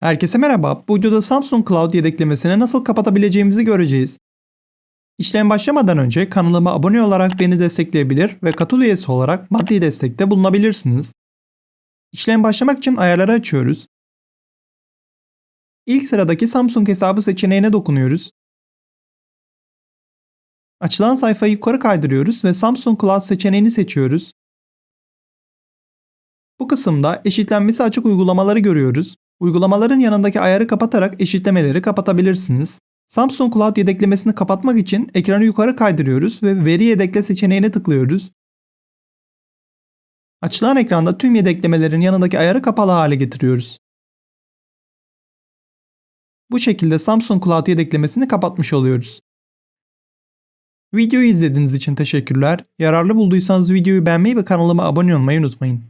Herkese merhaba. Bu videoda Samsung Cloud yedeklemesini nasıl kapatabileceğimizi göreceğiz. İşlem başlamadan önce kanalıma abone olarak beni destekleyebilir ve katıl üyesi olarak maddi destekte bulunabilirsiniz. İşlem başlamak için ayarları açıyoruz. İlk sıradaki Samsung hesabı seçeneğine dokunuyoruz. Açılan sayfayı yukarı kaydırıyoruz ve Samsung Cloud seçeneğini seçiyoruz. Bu kısımda eşitlenmesi açık uygulamaları görüyoruz. Uygulamaların yanındaki ayarı kapatarak eşitlemeleri kapatabilirsiniz. Samsung Cloud yedeklemesini kapatmak için ekranı yukarı kaydırıyoruz ve veri yedekle seçeneğine tıklıyoruz. Açılan ekranda tüm yedeklemelerin yanındaki ayarı kapalı hale getiriyoruz. Bu şekilde Samsung Cloud yedeklemesini kapatmış oluyoruz. Videoyu izlediğiniz için teşekkürler. Yararlı bulduysanız videoyu beğenmeyi ve kanalıma abone olmayı unutmayın.